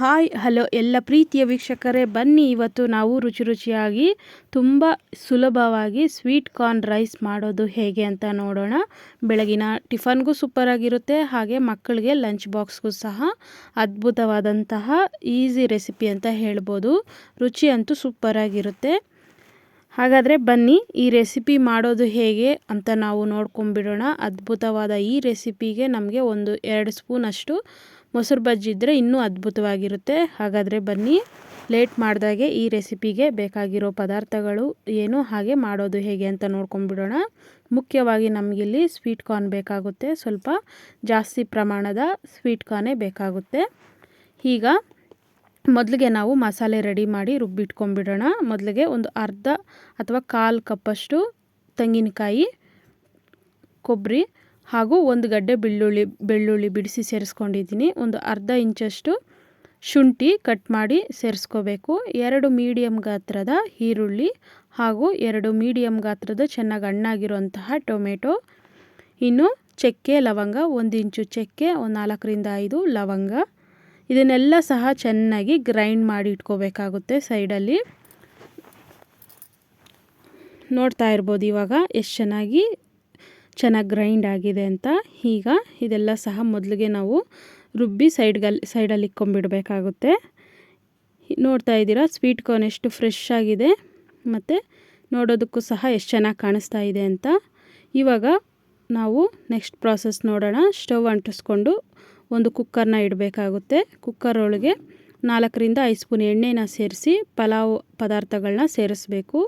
Hi, hello ಎಲ್ಲ ಪ್ರೀತಿಯ ವೀಕ್ಷಕರೇ, ಬನ್ನಿ ಇವತ್ತು ನಾವು ರುಚಿ ರುಚಿಯಾಗಿ, ತುಂಬ ಸುಲಭವಾಗಿ ಸ್ವೀಟ್ ಕಾರ್ನ್ ರೈಸ್ ಮಾಡೋದು ಹೇಗೆ ಅಂತ ನೋಡೋಣ. ಬೆಳಗಿನ ಟಿಫನ್ಗೂ ಸೂಪರಾಗಿರುತ್ತೆ ಹಾಗೆ ಮಕ್ಕಳಿಗೆ ಲಂಚ್ ಬಾಕ್ಸ್ಗೂ ಸಹ ಅದ್ಭುತವಾದಂತಹ ಈಸಿ ರೆಸಿಪಿ ಅಂತ ಹೇಳ್ಬೋದು. ರುಚಿ ಅಂತೂ ಸೂಪರಾಗಿರುತ್ತೆ ಹಾಗಾದರೆ ಬನ್ನಿ, ಈ ರೆಸಿಪಿ ಮಾಡೋದು ಹೇಗೆ ಅಂತ ನಾವು ನೋಡ್ಕೊಂಬಿಡೋಣ. ಅದ್ಭುತವಾದ ಈ ರೆಸಿಪಿಗೆ ನಮಗೆ ಒಂದು ಎರಡು ಸ್ಪೂನಷ್ಟು ಮೊಸರು ಬಜ್ಜಿ ಇದ್ದರೆ ಇನ್ನೂ ಅದ್ಭುತವಾಗಿರುತ್ತೆ. ಹಾಗಾದರೆ ಬನ್ನಿ, ಲೇಟ್ ಮಾಡಿದಾಗೆ ಈ ರೆಸಿಪಿಗೆ ಬೇಕಾಗಿರೋ ಪದಾರ್ಥಗಳು ಏನು, ಹಾಗೆ ಮಾಡೋದು ಹೇಗೆ ಅಂತ ನೋಡ್ಕೊಂಬಿಡೋಣ ಮುಖ್ಯವಾಗಿ ನಮಗಿಲ್ಲಿ ಸ್ವೀಟ್ ಕಾರ್ನ್ ಬೇಕಾಗುತ್ತೆ. ಸ್ವಲ್ಪ ಜಾಸ್ತಿ ಪ್ರಮಾಣದ ಸ್ವೀಟ್ ಕಾರ್ನೇ ಬೇಕಾಗುತ್ತೆ. ಈಗ ಮೊದಲಿಗೆ ನಾವು ಮಸಾಲೆ ರೆಡಿ ಮಾಡಿ ರುಬ್ಬಿಟ್ಕೊಂಡ್ಬಿಡೋಣ. ಮೊದಲಿಗೆ ಒಂದು ಅರ್ಧ ಅಥವಾ ಕಾಲು ಕಪ್ಪಷ್ಟು ತೆಂಗಿನಕಾಯಿ, ಕೊಬ್ಬರಿ ಹಾಗೂ ಒಂದು ಗಡ್ಡೆ ಬೆಳ್ಳುಳ್ಳಿ ಬೆಳ್ಳುಳ್ಳಿ ಬಿಡಿಸಿ ಸೇರಿಸ್ಕೊಂಡಿದ್ದೀನಿ. ಒಂದು ಅರ್ಧ ಇಂಚಷ್ಟು ಶುಂಠಿ ಕಟ್ ಮಾಡಿ ಸೇರಿಸ್ಕೋಬೇಕು. ಎರಡು ಮೀಡಿಯಮ್ ಗಾತ್ರದ ಈರುಳ್ಳಿ ಹಾಗೂ ಎರಡು ಮೀಡಿಯಮ್ ಗಾತ್ರದ ಚೆನ್ನಾಗಿ ಹಣ್ಣಾಗಿರುವಂತಹ ಟೊಮೆಟೊ, ಇನ್ನು ಚಕ್ಕೆ, ಲವಂಗ, ಒಂದು ಇಂಚು ಚಕ್ಕೆ, ಒಂದು ನಾಲ್ಕರಿಂದ ಐದು ಲವಂಗ. ಇದನ್ನೆಲ್ಲ ಸಹ ಚೆನ್ನಾಗಿ ಗ್ರೈಂಡ್ ಮಾಡಿ ಇಟ್ಕೋಬೇಕಾಗುತ್ತೆ ಸೈಡಲ್ಲಿ. ನೋಡ್ತಾ ಇರ್ಬೋದು ಇವಾಗ ಎಷ್ಟು ಚೆನ್ನಾಗಿ ಚೆನ್ನಾಗಿ ಗ್ರೈಂಡ್ ಆಗಿದೆ ಅಂತ ಈಗ ಇದೆಲ್ಲ ಸಹ ಮೊದಲಿಗೆ ನಾವು ರುಬ್ಬಿ ಸೈಡ್ಗಲ್ಲಿ ಸೈಡಲ್ಲಿ ಇಕ್ಕೊಂಬಿಡಬೇಕಾಗುತ್ತೆ ನೋಡ್ತಾ ಇದ್ದೀರಾ ಸ್ವೀಟ್ ಕಾರ್ನ್ ಎಷ್ಟು ಫ್ರೆಶ್ ಆಗಿದೆ ಮತ್ತು ನೋಡೋದಕ್ಕೂ ಸಹ ಎಷ್ಟು ಚೆನ್ನಾಗಿ ಕಾಣಿಸ್ತಾ ಇದೆ ಅಂತ. ಇವಾಗ ನಾವು ನೆಕ್ಸ್ಟ್ ಪ್ರಾಸೆಸ್ ನೋಡೋಣ. ಸ್ಟವ್ ಅಂಟಿಸ್ಕೊಂಡು ಒಂದು ಕುಕ್ಕರ್ನ ಇಡಬೇಕಾಗುತ್ತೆ. ಕುಕ್ಕರ್ ಒಳಗೆ ನಾಲ್ಕರಿಂದ ಐದು ಸ್ಪೂನ್ ಎಣ್ಣೆನ ಸೇರಿಸಿ ಪಲಾವ್ ಪದಾರ್ಥಗಳನ್ನ ಸೇರಿಸ್ಬೇಕು.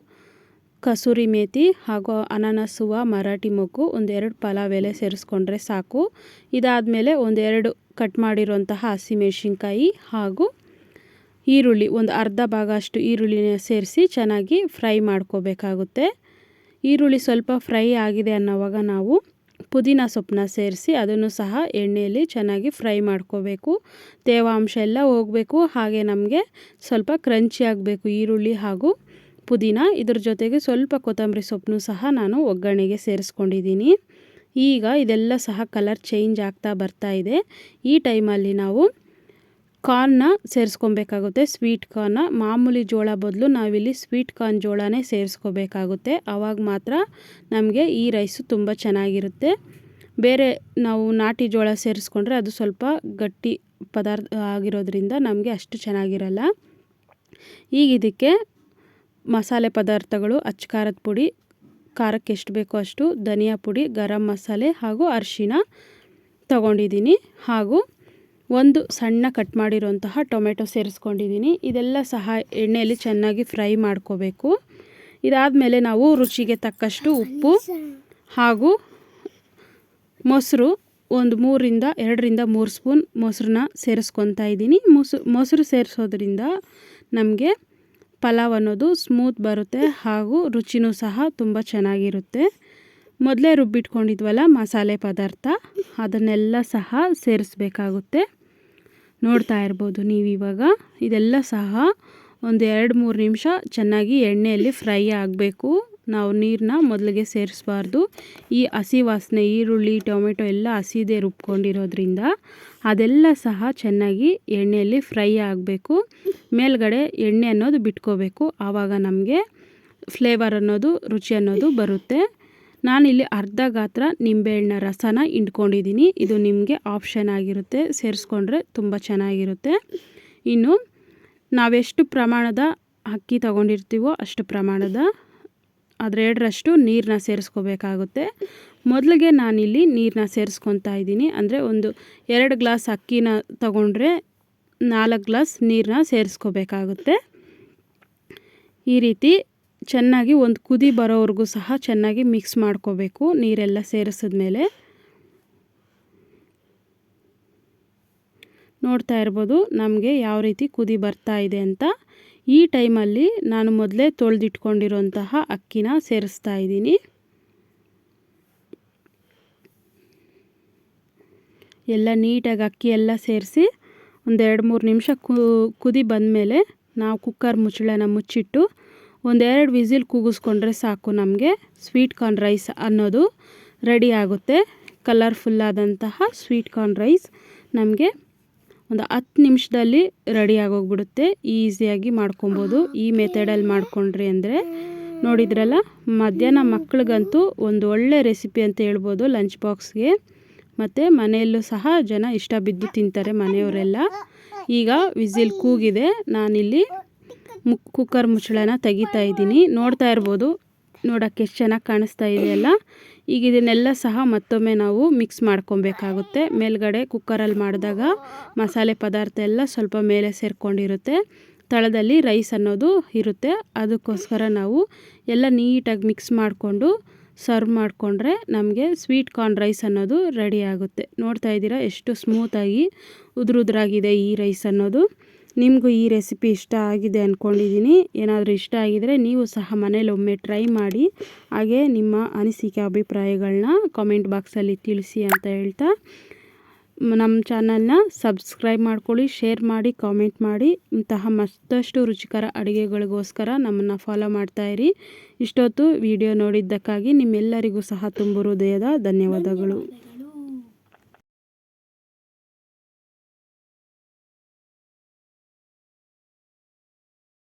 ಕಸೂರಿ ಮೇಥಿ ಹಾಗೂ ಅನಾನಸುವ ಮರಾಠಿ ಮೊಗ್ಗು ಒಂದೆರಡು ಪಲಾವ್ ಎಲೆ ಸೇರಿಸ್ಕೊಂಡ್ರೆ ಸಾಕು. ಇದಾದಮೇಲೆ ಒಂದೆರಡು ಕಟ್ ಮಾಡಿರುವಂತಹ ಹಸಿಮೆಣಸಿನ್ಕಾಯಿ ಹಾಗೂ ಈರುಳ್ಳಿ, ಒಂದು ಅರ್ಧ ಭಾಗ ಅಷ್ಟು ಈರುಳ್ಳಿನ ಸೇರಿಸಿ ಚೆನ್ನಾಗಿ ಫ್ರೈ ಮಾಡ್ಕೋಬೇಕಾಗುತ್ತೆ. ಈರುಳ್ಳಿ ಸ್ವಲ್ಪ ಫ್ರೈ ಆಗಿದೆ ಅನ್ನೋವಾಗ ನಾವು ಪುದೀನ ಸೊಪ್ಪನ್ನ ಸೇರಿಸಿ ಅದನ್ನು ಸಹ ಎಣ್ಣೆಯಲ್ಲಿ ಚೆನ್ನಾಗಿ ಫ್ರೈ ಮಾಡ್ಕೋಬೇಕು. ತೇವಾಂಶ ಎಲ್ಲ ಹೋಗಬೇಕು, ಹಾಗೆ ನಮಗೆ ಸ್ವಲ್ಪ ಕ್ರಂಚಿ ಆಗಬೇಕು ಈರುಳ್ಳಿ ಹಾಗೂ ಪುದೀನ, ಇದ್ರ ಜೊತೆಗೆ ಸ್ವಲ್ಪ ಕೊತ್ತಂಬರಿ ಸೊಪ್ಪನ್ನು ಸಹ ನಾನು ಒಗ್ಗರಣೆಗೆ ಸೇರಿಸ್ಕೊಂಡಿದ್ದೀನಿ. ಈಗ ಇದೆಲ್ಲ ಸಹ ಕಲರ್ ಚೇಂಜ್ ಆಗ್ತಾ ಬರ್ತಾ ಇದೆ. ಈ ಟೈಮಲ್ಲಿ ನಾವು ಕಾರ್ನ್ನ ಸೇರಿಸ್ಕೊಬೇಕಾಗುತ್ತೆ. ಸ್ವೀಟ್ ಕಾರ್ನ ಮಾಮೂಲಿ ಜೋಳ ಬದಲು ನಾವಿಲ್ಲಿ ಸ್ವೀಟ್ ಕಾರ್ನ್ ಜೋಳನೇ ಸೇರಿಸ್ಕೋಬೇಕಾಗುತ್ತೆ. ಆವಾಗ ಮಾತ್ರ ನಮಗೆ ಈ ರೈಸು ತುಂಬ ಚೆನ್ನಾಗಿರುತ್ತೆ. ಬೇರೆ ನಾವು ನಾಟಿ ಜೋಳ ಸೇರಿಸ್ಕೊಂಡ್ರೆ ಅದು ಸ್ವಲ್ಪ ಗಟ್ಟಿ ಪದಾರ್ಥ ಆಗಿರೋದ್ರಿಂದ ನಮಗೆ ಅಷ್ಟು ಚೆನ್ನಾಗಿರಲ್ಲ. ಈಗ ಇದಕ್ಕೆ ಮಸಾಲೆ ಪದಾರ್ಥಗಳು, ಅಚ್ಚ ಖಾರದ ಪುಡಿ, ಖಾರಕ್ಕೆ ಎಷ್ಟು ಬೇಕೋ ಅಷ್ಟು, ಧನಿಯಾ ಪುಡಿ, ಗರಂ ಮಸಾಲೆ ಹಾಗೂ ಅರಿಶಿನ ತಗೊಂಡಿದ್ದೀನಿ. ಹಾಗೂ ಒಂದು ಸಣ್ಣ ಕಟ್ ಮಾಡಿರುವಂತಹ ಟೊಮೆಟೊ ಸೇರಿಸ್ಕೊಂಡಿದ್ದೀನಿ. ಇದೆಲ್ಲ ಸಹ ಎಣ್ಣೆಯಲ್ಲಿ ಚೆನ್ನಾಗಿ ಫ್ರೈ ಮಾಡ್ಕೋಬೇಕು. ಇದಾದಮೇಲೆ ನಾವು ರುಚಿಗೆ ತಕ್ಕಷ್ಟು ಉಪ್ಪು ಹಾಗೂ ಮೊಸರು ಒಂದು ಮೂರಿಂದ, ಎರಡರಿಂದ ಮೂರು ಸ್ಪೂನ್ ಮೊಸರನ್ನ ಸೇರಿಸ್ಕೊತಾ ಇದ್ದೀನಿ. ಮೊಸರು ಮೊಸರು ಸೇರಿಸೋದ್ರಿಂದ ನಮಗೆ ಪಲಾವ್ ಅನ್ನೋದು ಸ್ಮೂತ್ ಬರುತ್ತೆ ಹಾಗೂ ರುಚಿನೂ ಸಹ ತುಂಬ ಚೆನ್ನಾಗಿರುತ್ತೆ. ಮೊದಲೇ ರುಬ್ಬಿಟ್ಕೊಂಡಿದ್ವಲ್ಲ ಮಸಾಲೆ ಪದಾರ್ಥ, ಅದನ್ನೆಲ್ಲ ಸಹ ಸೇರಿಸ್ಬೇಕಾಗುತ್ತೆ. ನೋಡ್ತಾ ಇರ್ಬೋದು ನೀವು ಇವಾಗ ಇದೆಲ್ಲ ಸಹ ಒಂದು ಎರಡು ಮೂರು ನಿಮಿಷ ಚೆನ್ನಾಗಿ ಎಣ್ಣೆಯಲ್ಲಿ ಫ್ರೈ ಆಗಬೇಕು. ನಾವು ನೀರನ್ನ ಮೊದಲಿಗೆ ಸೇರಿಸಬಾರ್ದು. ಈ ಹಸಿ ವಾಸನೆ, ಈರುಳ್ಳಿ, ಟೊಮೆಟೊ ಎಲ್ಲ ಹಸಿದೇ ರುಬ್ಕೊಂಡಿರೋದ್ರಿಂದ ಅದೆಲ್ಲ ಸಹ ಚೆನ್ನಾಗಿ ಎಣ್ಣೆಯಲ್ಲಿ ಫ್ರೈ ಆಗಬೇಕು. ಮೇಲ್ಗಡೆ ಎಣ್ಣೆ ಅನ್ನೋದು ಬಿಟ್ಕೋಬೇಕು. ಆವಾಗ ನಮಗೆ ಫ್ಲೇವರ್ ಅನ್ನೋದು, ರುಚಿ ಅನ್ನೋದು ಬರುತ್ತೆ. ನಾನಿಲ್ಲಿ ಅರ್ಧ ಗಾತ್ರ ನಿಂಬೆಹಣ್ಣ ರಸನ ಹಿಂಡ್ಕೊಂಡಿದ್ದೀನಿ. ಇದು ನಿಮಗೆ ಆಪ್ಷನ್ ಆಗಿರುತ್ತೆ. ಸೇರಿಸ್ಕೊಂಡ್ರೆ ತುಂಬ ಚೆನ್ನಾಗಿರುತ್ತೆ. ಇನ್ನು ನಾವೆಷ್ಟು ಪ್ರಮಾಣದ ಅಕ್ಕಿ ತಗೊಂಡಿರ್ತೀವೋ ಅಷ್ಟು ಪ್ರಮಾಣದ ಅದರೆರಡರಷ್ಟು ನೀರನ್ನ ಸೇರಿಸ್ಕೋಬೇಕಾಗುತ್ತೆ. ಮೊದಲಿಗೆ ನಾನಿಲ್ಲಿ ನೀರನ್ನ ಸೇರಿಸ್ಕೊತಾ ಇದ್ದೀನಿ. ಅಂದರೆ ಒಂದು ಎರಡು ಗ್ಲಾಸ್ ಅಕ್ಕಿನ ತಗೊಂಡ್ರೆ ನಾಲ್ಕು ಗ್ಲಾಸ್ ನೀರನ್ನ ಸೇರಿಸ್ಕೋಬೇಕಾಗುತ್ತೆ. ಈ ರೀತಿ ಚೆನ್ನಾಗಿ ಒಂದು ಕುದಿ ಬರೋವರೆಗೂ ಸಹ ಚೆನ್ನಾಗಿ ಮಿಕ್ಸ್ ಮಾಡ್ಕೋಬೇಕು ನೀರೆಲ್ಲ ಸೇರಿಸಿದ್ಮೇಲೆ. ನೋಡ್ತಾ ಇರ್ಬೋದು ನಮಗೆ ಯಾವ ರೀತಿ ಕುದಿ ಬರ್ತಾ ಇದೆ ಅಂತ. ಈ ಟೈಮಲ್ಲಿ ನಾನು ಮೊದಲೇ ತೊಳೆದಿಟ್ಕೊಂಡಿರೋಂತಹ ಅಕ್ಕಿನ ಸೇರಿಸ್ತಾ ಇದ್ದೀನಿ. ಎಲ್ಲ ನೀಟಾಗಿ ಅಕ್ಕಿ ಎಲ್ಲ ಸೇರಿಸಿ ಒಂದೆರಡು ಮೂರು ನಿಮಿಷ ಕುದಿ ಬಂದಮೇಲೆ ನಾವು ಕುಕ್ಕರ್ ಮುಚ್ಚಳನ ಮುಚ್ಚಿಟ್ಟು ಒಂದೆರಡು ವಿಸಿಲ್ ಕೂಗಿಸ್ಕೊಂಡ್ರೆ ಸಾಕು ನಮಗೆ. ಸ್ವೀಟ್ ಕಾರ್ನ್ ರೈಸ್ ಅನ್ನೋದು ರೆಡಿ ಆಗುತ್ತೆ. ಕಲರ್ಫುಲ್ಲಾದಂತಹ ಸ್ವೀಟ್ ಕಾರ್ನ್ ರೈಸ್ ನಮಗೆ ಒಂದು ಹತ್ತು ನಿಮಿಷದಲ್ಲಿ ರೆಡಿ ಆಗೋಗ್ಬಿಡುತ್ತೆ. ಈಸಿಯಾಗಿ ಮಾಡ್ಕೊಬೋದು. ಈ ಮೆಥಡಲ್ಲಿ ಮಾಡಿಕೊಂಡ್ರಿ ಅಂದರೆ ನೋಡಿದ್ರಲ್ಲ, ಮಧ್ಯಾಹ್ನ ಮಕ್ಳಿಗಂತೂ ಒಂದು ಒಳ್ಳೆ ರೆಸಿಪಿ ಅಂತ ಹೇಳ್ಬೋದು ಲಂಚ್ ಬಾಕ್ಸ್ಗೆ ಮತ್ತು ಮನೆಯಲ್ಲೂ ಸಹ ಜನ ಇಷ್ಟ ಬಿದ್ದು ತಿಂತಾರೆ ಮನೆಯವರೆಲ್ಲ. ಈಗ ವಿಸಿಲ್ ಕೂಗಿದೆ. ನಾನಿಲ್ಲಿ ಮುಕ್ ಕುಕ್ಕರ್ ಮುಚ್ಚಳನ ತೆಗಿತಾ ಇದ್ದೀನಿ. ನೋಡ್ತಾ ಇರ್ಬೋದು ನೋಡೋಕ್ಕೆ ಎಷ್ಟು ಚೆನ್ನಾಗಿ ಕಾಣಿಸ್ತಾ ಇದೆಯಲ್ಲ? ಈಗ ಇದನ್ನೆಲ್ಲ ಸಹ ಮತ್ತೊಮ್ಮೆ ನಾವು ಮಿಕ್ಸ್ ಮಾಡ್ಕೊಬೇಕಾಗುತ್ತೆ. ಮೇಲ್ಗಡೆ ಕುಕ್ಕರಲ್ಲಿ ಮಾಡಿದಾಗ ಮಸಾಲೆ ಪದಾರ್ಥ ಎಲ್ಲ ಸ್ವಲ್ಪ ಮೇಲೆ ಸೇರಿಕೊಂಡಿರುತ್ತೆ. ತಳದಲ್ಲಿ ರೈಸ್ ಅನ್ನೋದು ಇರುತ್ತೆ. ಅದಕ್ಕೋಸ್ಕರ ನಾವು ಎಲ್ಲ ನೀಟಾಗಿ ಮಿಕ್ಸ್ ಮಾಡಿಕೊಂಡು ಸರ್ವ್ ಮಾಡಿಕೊಂಡ್ರೆ ನಮಗೆ ಸ್ವೀಟ್ ಕಾರ್ನ್ ರೈಸ್ ಅನ್ನೋದು ರೆಡಿ ಆಗುತ್ತೆ. ನೋಡ್ತಾ ಇದ್ದೀರಾ? ಎಷ್ಟು ಸ್ಮೂತಾಗಿ ಉದುರುದ್ರಾಗಿದೆ ಈ ರೈಸ್ ಅನ್ನೋದು. ನಿಮಗೂ ಈ ರೆಸಿಪಿ ಇಷ್ಟ ಆಗಿದೆ ಅಂದ್ಕೊಂಡಿದ್ದೀನಿ ಏನಾದರೂ ಇಷ್ಟ ಆಗಿದರೆ ನೀವು ಸಹ ಮನೇಲಿ ಒಮ್ಮೆ ಟ್ರೈ ಮಾಡಿ. ಹಾಗೆ ನಿಮ್ಮ ಅನಿಸಿಕೆ ಅಭಿಪ್ರಾಯಗಳನ್ನ ಕಾಮೆಂಟ್ ಬಾಕ್ಸಲ್ಲಿ ತಿಳಿಸಿ ಅಂತ ಹೇಳ್ತಾ ನಮ್ಮ ಚಾನಲ್ನ ಸಬ್ಸ್ಕ್ರೈಬ್ ಮಾಡ್ಕೊಳ್ಳಿ ಶೇರ್ ಮಾಡಿ ಕಾಮೆಂಟ್ ಮಾಡಿ. ಇಂತಹ ಮತ್ತಷ್ಟು ರುಚಿಕರ ಅಡುಗೆಗಳಿಗೋಸ್ಕರ ನಮ್ಮನ್ನು ಫಾಲೋ ಮಾಡ್ತಾಯಿರಿ ಇಷ್ಟೊತ್ತು ವಿಡಿಯೋ ನೋಡಿದ್ದಕ್ಕಾಗಿ ನಿಮ್ಮೆಲ್ಲರಿಗೂ ಸಹ ತುಂಬ ಹೃದಯದ ಧನ್ಯವಾದಗಳು.